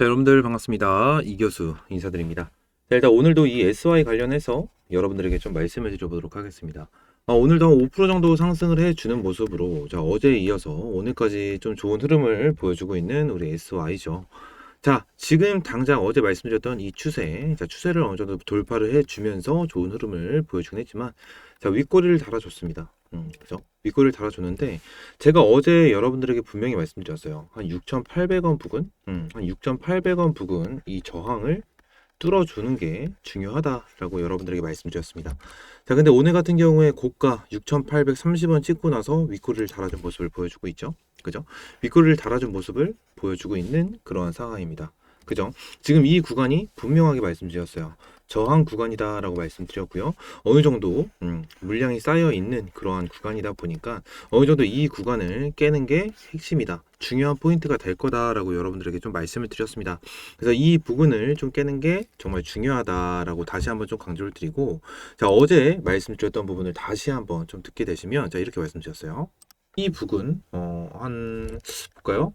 자, 여러분들 반갑습니다. 이 교수 인사드립니다. 자, 일단 오늘도 이 SY 관련해서 여러분들에게 좀 말씀을 드려보도록 하겠습니다. 어, 오늘도 한 5% 정도 상승을 해주는 모습으로 자, 어제에 이어서 오늘까지 좀 좋은 흐름을 보여주고 있는 우리 SY죠. 자, 지금 당장 어제 말씀드렸던 이 추세, 자, 추세를 어느 정도 돌파를 해주면서 좋은 흐름을 보여주긴 했지만, 자, 윗꼬리를 달아줬습니다. 음, 그죠? 윗꼬리를 달아줬는데, 제가 어제 여러분들에게 분명히 말씀드렸어요. 한 6,800원 부근, 음, 한 6,800원 부근 이 저항을 뚫어주는 게 중요하다라고 여러분들에게 말씀드렸습니다. 자, 근데 오늘 같은 경우에 고가 6,830원 찍고 나서 윗꼬리를 달아준 모습을 보여주고 있죠. 그죠? 윗꼬리를 달아준 모습을 보여주고 있는 그러한 상황입니다. 그죠? 지금 이 구간이 분명하게 말씀드렸어요. 저항 구간이다라고 말씀드렸고요. 어느 정도 음, 물량이 쌓여 있는 그러한 구간이다 보니까 어느 정도 이 구간을 깨는 게 핵심이다. 중요한 포인트가 될 거다라고 여러분들에게 좀 말씀을 드렸습니다. 그래서 이 부분을 좀 깨는 게 정말 중요하다라고 다시 한번 좀 강조를 드리고 자 어제 말씀드렸던 부분을 다시 한번 좀 듣게 되시면 자 이렇게 말씀드렸어요. 이 부근 어 한 볼까요?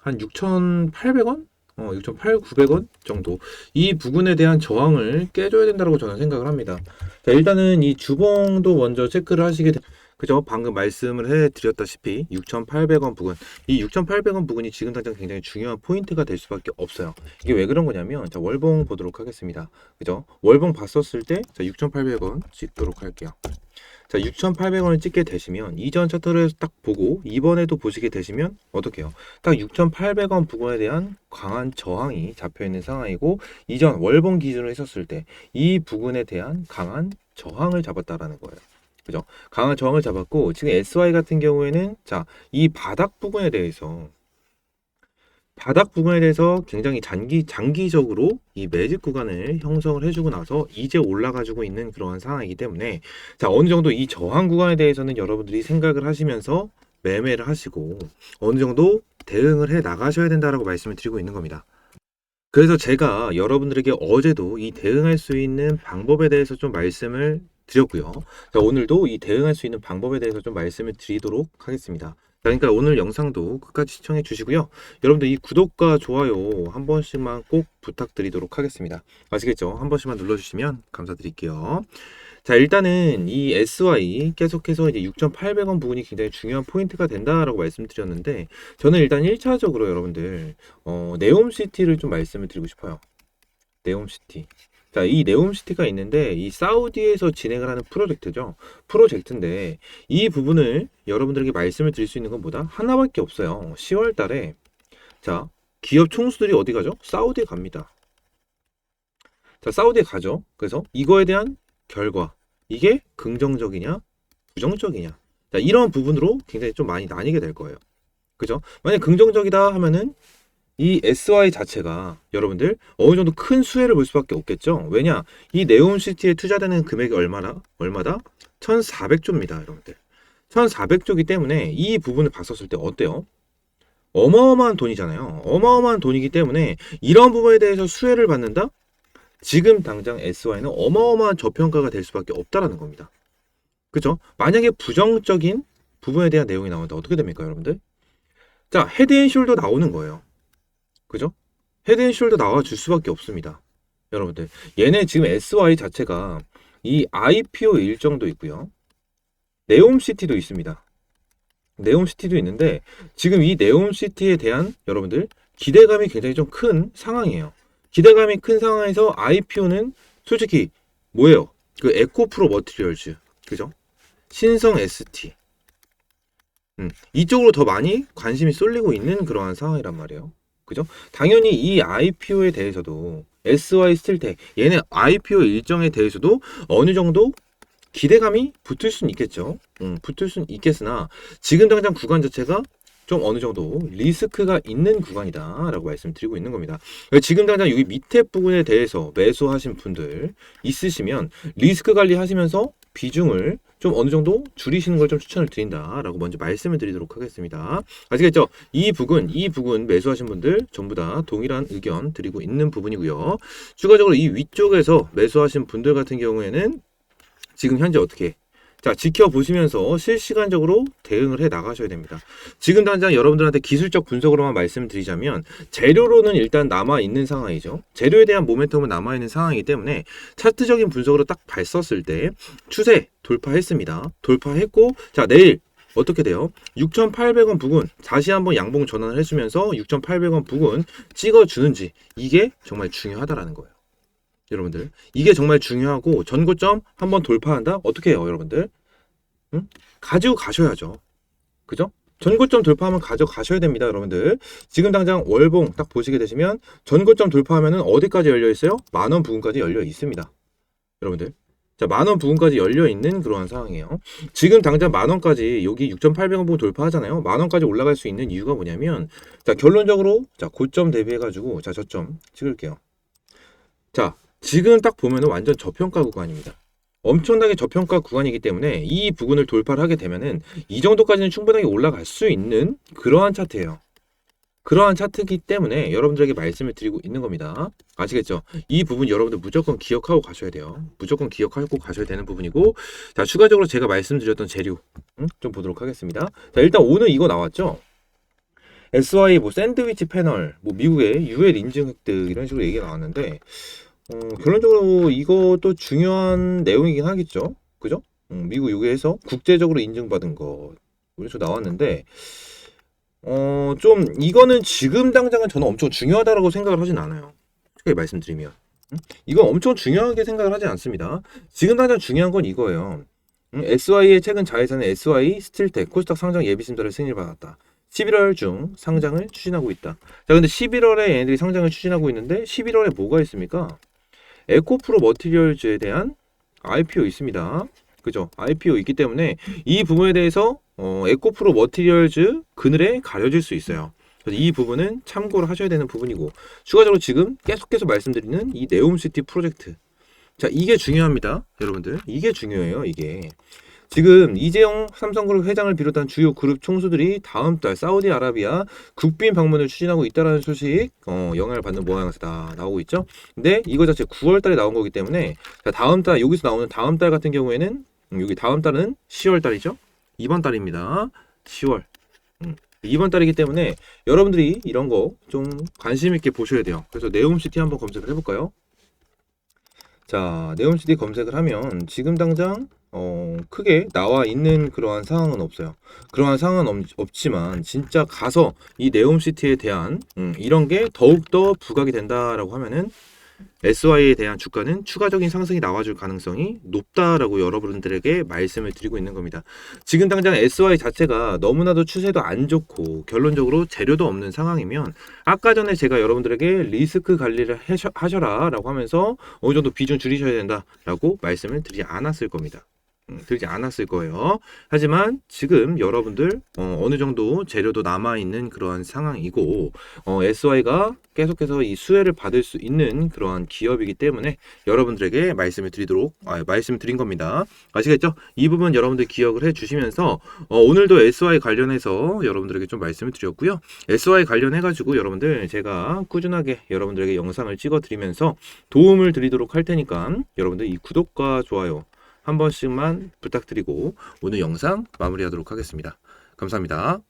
한 6,800원? 어, 6,800원 정도. 이 부근에 대한 저항을 깨줘야 된다고 저는 생각을 합니다. 자, 일단은 이 주봉도 먼저 체크를 하시게 되... 그죠? 방금 말씀을 해드렸다시피 6,800원 부근. 이 6,800원 부근이 지금 당장 굉장히 중요한 포인트가 될 수밖에 없어요. 이게 왜 그런 거냐면, 자, 월봉 보도록 하겠습니다. 그죠? 월봉 봤었을 때, 자, 6,800원 찍도록 할게요. 자, 6,800원을 찍게 되시면 이전 차트를 딱 보고 이번에도 보시게 되시면 어떻게 해요? 딱 6,800원 부근에 대한 강한 저항이 잡혀 있는 상황이고 이전 월봉 기준으로 했었을 때 이 부근에 대한 강한 저항을 잡았다라는 거예요. 그죠? 강한 저항을 잡았고 지금 SY 같은 경우에는 자, 이 바닥 부분에 대해서 바닥 부분에 대해서 굉장히 장기, 장기적으로 이 매직 구간을 형성을 해주고 나서 이제 올라가지고 있는 그러한 상황이기 때문에 자, 어느 정도 이 저항 구간에 대해서는 여러분들이 생각을 하시면서 매매를 하시고 어느 정도 대응을 해 나가셔야 된다라고 말씀을 드리고 있는 겁니다. 그래서 제가 여러분들에게 어제도 이 대응할 수 있는 방법에 대해서 좀 말씀을 드렸고요. 자, 오늘도 이 대응할 수 있는 방법에 대해서 좀 말씀을 드리도록 하겠습니다. 그러니까 오늘 영상도 끝까지 시청해 주시고요. 여러분들 이 구독과 좋아요 한 번씩만 꼭 부탁드리도록 하겠습니다. 아시겠죠? 한 번씩만 눌러주시면 감사드릴게요. 자, 일단은 이 SY 계속해서 이제 6,800원 부분이 굉장히 중요한 포인트가 된다라고 말씀드렸는데, 저는 일단 1차적으로 여러분들, 어, 네옴시티를 좀 말씀을 드리고 싶어요. 네옴시티. 자, 이 네옴시티가 있는데 이 사우디에서 진행을 하는 프로젝트죠. 프로젝트인데 이 부분을 여러분들에게 말씀을 드릴 수 있는 건 뭐다? 하나밖에 없어요. 10월 달에 자, 기업 총수들이 어디 가죠? 사우디에 갑니다. 자, 사우디에 가죠. 그래서 이거에 대한 결과 이게 긍정적이냐, 부정적이냐. 자, 이런 부분으로 굉장히 좀 많이 나뉘게 될 거예요. 그죠? 만약 긍정적이다 하면은 이 SY 자체가 여러분들 어느 정도 큰 수혜를 볼 수밖에 없겠죠. 왜냐? 이 네옴시티에 투자되는 금액이 얼마나? 얼마다? 1,400조입니다, 여러분들. 1,400조기 때문에 이 부분을 봤었을 때 어때요? 어마어마한 돈이잖아요. 어마어마한 돈이기 때문에 이런 부분에 대해서 수혜를 받는다? 지금 당장 SY는 어마어마한 저평가가 될 수밖에 없다라는 겁니다. 그죠? 만약에 부정적인 부분에 대한 내용이 나온다 어떻게 됩니까, 여러분들? 자, 헤드앤숄더 나오는 거예요. 그죠? 헤드앤숄더 나와줄 수밖에 없습니다. 여러분들 얘네 지금 SY 자체가 이 IPO 일정도 있고요. 네옴시티도 있습니다. 네옴시티도 있는데 지금 이 네옴시티에 대한 여러분들 기대감이 굉장히 좀 큰 상황이에요. 기대감이 큰 상황에서 IPO는 솔직히 뭐예요? 그 에코프로 머티리얼즈 그죠? 신성 ST 음, 이쪽으로 더 많이 관심이 쏠리고 있는 그러한 상황이란 말이에요. 그죠? 당연히 이 IPO에 대해서도 SY 스틸텍 얘네 IPO 일정에 대해서도 어느 정도 기대감이 붙을 수는 있겠죠. 음, 붙을 수는 있겠으나 지금 당장 구간 자체가 좀 어느 정도 리스크가 있는 구간이다라고 말씀드리고 있는 겁니다. 지금 당장 여기 밑에 부분에 대해서 매수하신 분들 있으시면 리스크 관리하시면서 비중을 좀 어느 정도 줄이시는 걸 좀 추천을 드린다라고 먼저 말씀을 드리도록 하겠습니다. 아시겠죠? 이 부분, 이 부분 매수하신 분들 전부 다 동일한 의견 드리고 있는 부분이고요. 추가적으로 이 위쪽에서 매수하신 분들 같은 경우에는 지금 현재 어떻게 자, 지켜보시면서 실시간적으로 대응을 해 나가셔야 됩니다. 지금 당장 여러분들한테 기술적 분석으로만 말씀드리자면 재료로는 일단 남아 있는 상황이죠. 재료에 대한 모멘텀은 남아 있는 상황이기 때문에 차트적인 분석으로 딱 봤었을 때 추세 돌파했습니다. 돌파했고 자, 내일 어떻게 돼요? 6,800원 부근 다시 한번 양봉 전환을 해주면서 6,800원 부근 찍어주는지 이게 정말 중요하다라는 거예요. 여러분들. 이게 정말 중요하고 전고점 한번 돌파한다? 어떻게 해요 여러분들? 응? 가지고 가셔야죠. 그죠? 전고점 돌파하면 가져가셔야 됩니다 여러분들. 지금 당장 월봉 딱 보시게 되시면 전고점 돌파하면은 어디까지 열려 있어요? 만원 부근까지 열려 있습니다. 여러분들. 자 만원 부근까지 열려 있는 그러한 상황이에요. 지금 당장 만원까지 여기 6,800원 부근 돌파하잖아요. 만원까지 올라갈 수 있는 이유가 뭐냐면 자 결론적으로 자 고점 대비해 가지고 자 저점 찍을게요. 자 지금 딱 보면은 완전 저평가 구간입니다. 엄청나게 저평가 구간이기 때문에 이 부분을 돌파를 하게 되면은 이 정도까지는 충분하게 올라갈 수 있는 그러한 차트예요. 그러한 차트이기 때문에 여러분들에게 말씀을 드리고 있는 겁니다. 아시겠죠? 이 부분 여러분들 무조건 기억하고 가셔야 돼요. 무조건 기억하고 가셔야 되는 부분이고 자 추가적으로 제가 말씀드렸던 재료 음? 좀 보도록 하겠습니다. 자 일단 오늘 이거 나왔죠? SY 뭐 샌드위치 패널 뭐 미국의 UL 인증 획득 이런 식으로 얘기가 나왔는데 어, 결론적으로 이것도 중요한 내용이긴 하겠죠. 그죠? 음, 미국 요구에서 국제적으로 인증받은 거. 그래서 나왔는데, 어, 좀, 이거는 지금 당장은 저는 엄청 중요하다라고 생각을 하진 않아요. 솔직히 말씀드리면. 음? 이건 엄청 중요하게 생각을 하지 않습니다. 지금 당장 중요한 건 이거예요. 음, SY의 최근 자회사는 SY 스틸텍 코스닥 상장 예비 심사를 승인을 받았다. 11월 중 상장을 추진하고 있다. 자, 근데 11월에 얘네들이 상장을 추진하고 있는데 11월에 뭐가 있습니까? 에코프로 머티리얼즈에 대한 IPO 있습니다. 그죠? IPO 있기 때문에 이 부분에 대해서 어, 에코프로 머티리얼즈 그늘에 가려질 수 있어요. 이 부분은 참고를 하셔야 되는 부분이고 추가적으로 지금 계속해서 말씀드리는 이 네옴시티 프로젝트 자 이게 중요합니다 여러분들 이게 중요해요 이게 지금 이재용 삼성그룹 회장을 비롯한 주요 그룹 총수들이 다음 달 사우디아라비아 국빈 방문을 추진하고 있다라는 소식 어, 영향을 받는 모양새다 나오고 있죠. 근데 이거 자체 9월 달에 나온 거기 때문에 자, 다음 달 여기서 나오는 다음 달 같은 경우에는 음, 여기 다음 달은 10월 달이죠. 이번 달입니다. 10월. 음, 이번 달이기 때문에 여러분들이 이런 거 좀 관심 있게 보셔야 돼요. 그래서 네옴시티 한번 검색을 해볼까요? 자, 네옴시티 검색을 하면 지금 당장 어, 크게 나와 있는 그러한 상황은 없어요. 그러한 상황은 없, 없지만 진짜 가서 이 네옴시티에 대한 음, 이런 게 더욱더 부각이 된다라고 하면은 SY에 대한 주가는 추가적인 상승이 나와줄 가능성이 높다라고 여러분들에게 말씀을 드리고 있는 겁니다. 지금 당장 SY 자체가 너무나도 추세도 안 좋고 결론적으로 재료도 없는 상황이면 아까 전에 제가 여러분들에게 리스크 관리를 하셔, 하셔라라고 하면서 어느 정도 비중 줄이셔야 된다라고 말씀을 드리지 않았을 겁니다. 음, 들지 않았을 거예요. 하지만 지금 여러분들 어, 느 정도 재료도 남아 있는 그러한 상황이고 어, SY가 계속해서 이 수혜를 받을 수 있는 그러한 기업이기 때문에 여러분들에게 말씀을 드리도록 아, 말씀을 드린 겁니다. 아시겠죠? 이 부분 여러분들 기억을 해주시면서 어, 오늘도 SY 관련해서 여러분들에게 좀 말씀을 드렸고요. SY 관련해 가지고 여러분들 제가 꾸준하게 여러분들에게 영상을 찍어 드리면서 도움을 드리도록 할 테니까 여러분들 이 구독과 좋아요 한 번씩만 부탁드리고 오늘 영상 마무리하도록 하겠습니다. 감사합니다.